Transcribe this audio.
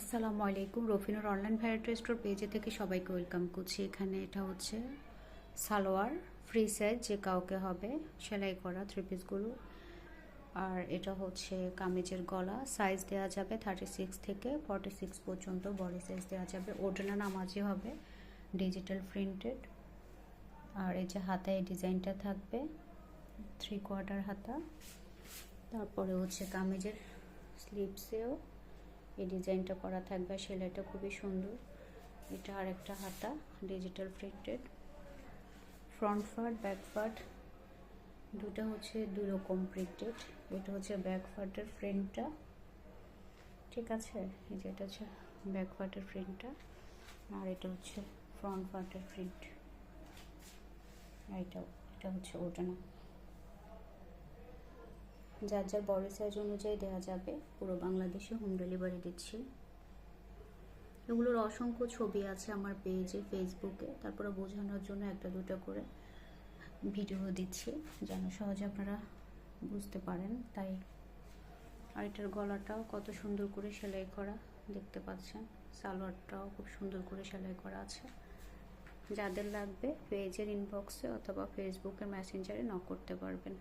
আসসালামু আলাইকুম। রফিনুর online variety store পেজে থেকে সবাইকে ওয়েলকাম করছি। এখানে এটা হচ্ছে সালোয়ার ফ্রি সাইজ যে কাউকে হবে, সেলাই করা থ্রি পিসগুলো আর এটা হচ্ছে কামিজের গলা সাইজ দেওয়া যাবে থার্টি সিক্স থেকে ফর্টি সিক্স পর্যন্ত বডি সাইজ দেওয়া যাবে। ওড়না নামাজি হবে ডিজিটাল প্রিন্টেড আর এই যে হাতায় এই ডিজাইনটা থাকবে থ্রি কোয়ার্টার হাতা। তারপরে হচ্ছে কামিজের স্লিপসেও এই ডিজাইনটা করা থাকবে সেলাইটা খুবই সুন্দর। এটা আর একটা হাতা digital printed front part back part দুটা হচ্ছে দুই রকম প্রিন্টেড এটা হচ্ছে ব্যাক পার্টের ফ্রেমটা ঠিক আছে? এই যে এটা হচ্ছে ব্যাক পার্টের প্রিন্টটা আর এটা হচ্ছে ফ্রন্ট পার্টের প্রিন্ট এইটাও, এটা হচ্ছে ওটা না যার যার বডি সাইজ অনুযায়ী দেওয়া যাবে, পুরো বাংলাদেশে হোম ডেলিভারি দিচ্ছি। এগুলোর অসংখ্য ছবি আছে আমার পেজে ফেসবুকে তারপরে বোঝানোর জন্য একটা দুটো করে ভিডিও দিচ্ছি, যেন সহজে আপনারা বুঝতে পারেন। তাই আর এটার গলাটাও কত সুন্দর করে সেলাই করা দেখতে পাচ্ছেন। সালোয়ারটাও খুব সুন্দর করে সেলাই করা আছে। যাদের লাগবে পেজের ইনবক্সে অথবা ফেসবুকের মেসেঞ্জারে নক করতে পারবেন।